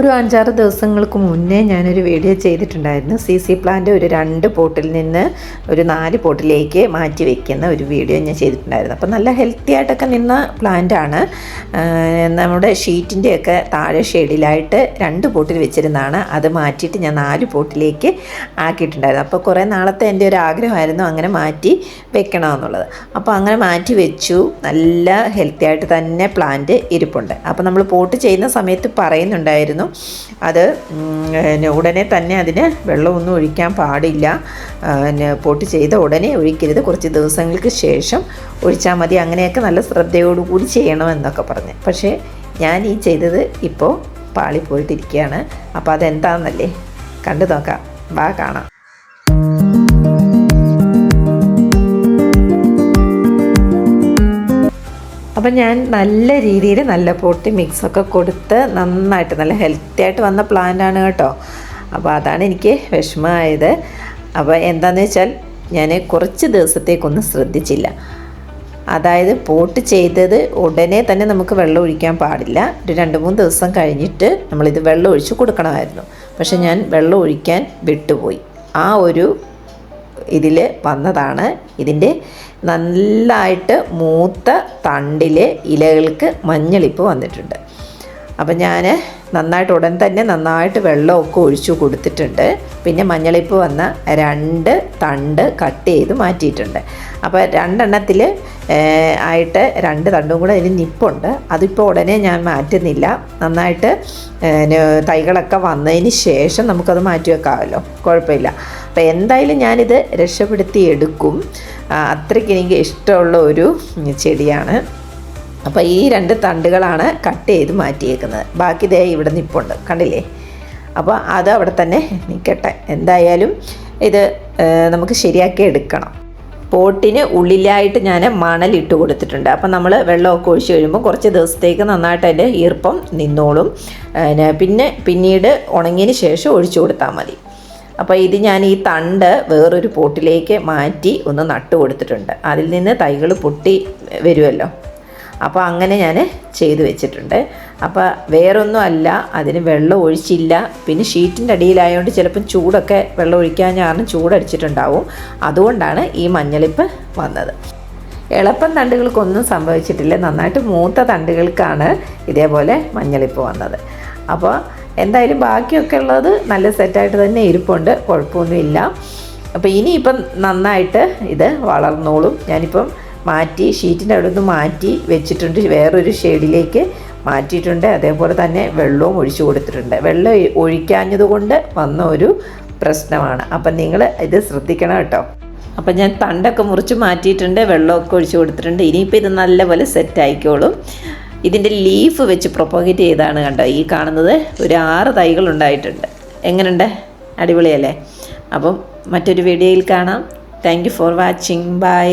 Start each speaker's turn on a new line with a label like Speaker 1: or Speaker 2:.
Speaker 1: ഒരു അഞ്ചാറ് ദിവസങ്ങൾക്ക് മുന്നേ ഞാനൊരു വീഡിയോ ചെയ്തിട്ടുണ്ടായിരുന്നു. സി സി പ്ലാന്റ് ഒരു രണ്ട് പോട്ടിൽ നിന്ന് ഒരു നാല് പോട്ടിലേക്ക് മാറ്റി വയ്ക്കുന്ന ഒരു വീഡിയോ ഞാൻ ചെയ്തിട്ടുണ്ടായിരുന്നു. അപ്പോൾ നല്ല ഹെൽത്തി ആയിട്ടൊക്കെ നിന്ന പ്ലാന്റാണ് നമ്മുടെ ഷീറ്റിന്റെയൊക്കെ താഴെ ഷെയ്ഡിലായിട്ട് രണ്ട് പോട്ടിൽ വെച്ചിരുന്നതാണ്. അത് മാറ്റിയിട്ട് ഞാൻ നാല് പോട്ടിലേക്ക് ആക്കിയിട്ടുണ്ടായിരുന്നു. അപ്പോൾ കുറേ നാളത്തെ എന്റെ ഒരു ആഗ്രഹമായിരുന്നു അങ്ങനെ മാറ്റി വെക്കണമെന്നുള്ളത്. അപ്പോൾ അങ്ങനെ മാറ്റി വെച്ചു. നല്ല ഹെൽത്തി ആയിട്ട് തന്നെ പ്ലാന്റ് ഇരിപ്പുണ്ട്. അപ്പോൾ നമ്മൾ പോട്ട് ചെയ്യുന്ന സമയത്ത് പറയുന്നുണ്ടായിരുന്നു അത് ഉടനെ തന്നെ അതിന് വെള്ളമൊന്നും ഒഴിക്കാൻ പാടില്ല. പിന്നെ പോട്ട് ചെയ്ത ഉടനെ ഒഴിക്കരുത്. കുറച്ച് ദിവസങ്ങൾക്ക് ശേഷം ഒഴിച്ചാൽ മതി. അങ്ങനെയൊക്കെ നല്ല ശ്രദ്ധയോടുകൂടി ചെയ്യണമെന്നൊക്കെ പറഞ്ഞ്. പക്ഷേ ഞാൻ ഈ ചെയ്തത് ഇപ്പോൾ പാളിപ്പോയിട്ടിരിക്കുകയാണ്. അപ്പോൾ അതെന്താണെന്നല്ലേ കണ്ടു നോക്കാം. വാ കാണാം. അപ്പം ഞാൻ നല്ല രീതിയിൽ നല്ല പൊട്ടി മിക്സൊക്കെ കൊടുത്ത് നന്നായിട്ട് നല്ല ഹെൽത്തി ആയിട്ട് വന്ന പ്ലാന്റാണ് കേട്ടോ. അപ്പോൾ അതാണ് എനിക്ക് വിഷമമായത്. അപ്പോൾ എന്താണെന്ന് വെച്ചാൽ ഞാൻ കുറച്ച് ദിവസത്തേക്കൊന്നും ശ്രദ്ധിച്ചില്ല. അതായത് പോട്ട് ചെയ്തത് ഉടനെ തന്നെ നമുക്ക് വെള്ളം ഒഴിക്കാൻ പാടില്ല. ഒരു രണ്ട് മൂന്ന് ദിവസം കഴിഞ്ഞിട്ട് നമ്മളിത് വെള്ളം ഒഴിച്ച് കൊടുക്കണമായിരുന്നു. പക്ഷെ ഞാൻ വെള്ളം ഒഴിക്കാൻ വിട്ടുപോയി. ആ ഒരു ഇതിൽ വന്നതാണ് ഇതിന്റെ നല്ലതായിട്ട് മൂത്ത തണ്ടിലെ ഇലകൾക്ക് മഞ്ഞളിപ്പ് വന്നിട്ടുണ്ട്. അപ്പം ഞാൻ നന്നായിട്ട് ഉടൻ തന്നെ നന്നായിട്ട് വെള്ളമൊക്കെ ഒഴിച്ചു കൊടുത്തിട്ടുണ്ട്. പിന്നെ മഞ്ഞളിപ്പ് വന്ന രണ്ട് തണ്ട് കട്ട് ചെയ്ത് മാറ്റിയിട്ടുണ്ട്. അപ്പോൾ രണ്ടെണ്ണത്തിൽ ആയിട്ട് രണ്ട് തണ്ടും കൂടെ അതിന് നിപ്പുണ്ട്. അതിപ്പോൾ ഉടനെ ഞാൻ മാറ്റുന്നില്ല. നന്നായിട്ട് തൈകളൊക്കെ വന്നതിന് ശേഷം നമുക്കത് മാറ്റി വെക്കാമല്ലോ. കുഴപ്പമില്ല. അപ്പോൾ എന്തായാലും ഞാനിത് രക്ഷപ്പെടുത്തി എടുക്കും അത്രയ്ക്ക് എനിക്ക് ഇഷ്ടമുള്ള ഒരു ചെടിയാണ്. അപ്പോൾ ഈ രണ്ട് തണ്ടുകളാണ് കട്ട് ചെയ്ത് മാറ്റിയേക്കുന്നത്. ബാക്കി ദേ ഇവിടെ നിപ്പുണ്ട്. കണ്ടില്ലേ? അപ്പോൾ അത് അവിടെ തന്നെ നിൽക്കട്ടെ എന്തായാലും ഇത് നമുക്ക് ശരിയാക്കി എടുക്കണം. പോട്ടിന് ഉള്ളിലായിട്ട് ഞാൻ മണലിട്ട് കൊടുത്തിട്ടുണ്ട്. അപ്പം നമ്മൾ വെള്ളമൊക്കെ ഒഴിച്ച് കഴിയുമ്പോൾ കുറച്ച് ദിവസത്തേക്ക് നന്നായിട്ട് അതിന്റെ ഈർപ്പം നിന്നോളും. പിന്നെ പിന്നെ പിന്നീട് ഉണങ്ങിയതിന് ശേഷം ഒഴിച്ചു കൊടുത്താൽ മതി. അപ്പോൾ ഇത് ഞാൻ ഈ തണ്ട് വേറൊരു പോട്ടിലേക്ക് മാറ്റി ഒന്ന് നട്ട് കൊടുത്തിട്ടുണ്ട്. അതിൽ നിന്ന് തൈകൾ പൊട്ടി വരുമല്ലോ അപ്പോൾ അങ്ങനെ ഞാൻ ചെയ്തു വെച്ചിട്ടുണ്ട്. അപ്പോൾ വേറൊന്നും അല്ല അതിന് വെള്ളം ഒഴിച്ചില്ല. പിന്നെ ഷീറ്റിന്റെ അടിയിലായതുകൊണ്ട് ചിലപ്പം ചൂടൊക്കെ വെള്ളം ഒഴിക്കാൻ കാരണം ചൂടടിച്ചിട്ടുണ്ടാവും. അതുകൊണ്ടാണ് ഈ മഞ്ഞളിപ്പ് വന്നത്. എളുപ്പം തണ്ടുകൾക്കൊന്നും സംഭവിച്ചിട്ടില്ല. നന്നായിട്ട് മൂത്ത തണ്ടുകൾക്കാണ് ഇതേപോലെ മഞ്ഞളിപ്പ് വന്നത്. അപ്പോൾ എന്തായാലും ബാക്കിയൊക്കെ ഉള്ളത് നല്ല സെറ്റായിട്ട് തന്നെ ഇരിപ്പുണ്ട്. കുഴപ്പമൊന്നുമില്ല. അപ്പോൾ ഇനിയിപ്പം നന്നായിട്ട് ഇത് വളർന്നോളും. ഞാനിപ്പം മാറ്റി ഷീറ്റിന്റെ അവിടെ നിന്ന് മാറ്റി വെച്ചിട്ടുണ്ട്. വേറൊരു ഷെയ്ഡിലേക്ക് മാറ്റിയിട്ടുണ്ട്. അതേപോലെ തന്നെ വെള്ളവും ഒഴിച്ചു കൊടുത്തിട്ടുണ്ട്. വെള്ളം ഒഴിക്കാഞ്ഞത് കൊണ്ട് വന്ന ഒരു പ്രശ്നമാണ്. അപ്പം നിങ്ങൾ ഇത് ശ്രദ്ധിക്കണം കേട്ടോ. അപ്പം ഞാൻ തണ്ടൊക്കെ മുറിച്ച് മാറ്റിയിട്ടുണ്ട്. വെള്ളമൊക്കെ ഒഴിച്ചു കൊടുത്തിട്ടുണ്ട്. ഇനിയിപ്പോൾ ഇത് നല്ലപോലെ സെറ്റ് ആയിക്കോളും ഇതിന്റെ ലീഫ് വെച്ച് പ്രൊപ്പഗേറ്റ് ചെയ്താണ് കണ്ടോ? ഈ കാണുന്നത് ഒരു ആറ് തൈകൾ ഉണ്ടായിട്ടുണ്ട്. എങ്ങനെയുണ്ട്? അടിപൊളിയല്ലേ? അപ്പം മറ്റൊരു വീഡിയോയിൽ കാണാം. Thank you for watching bye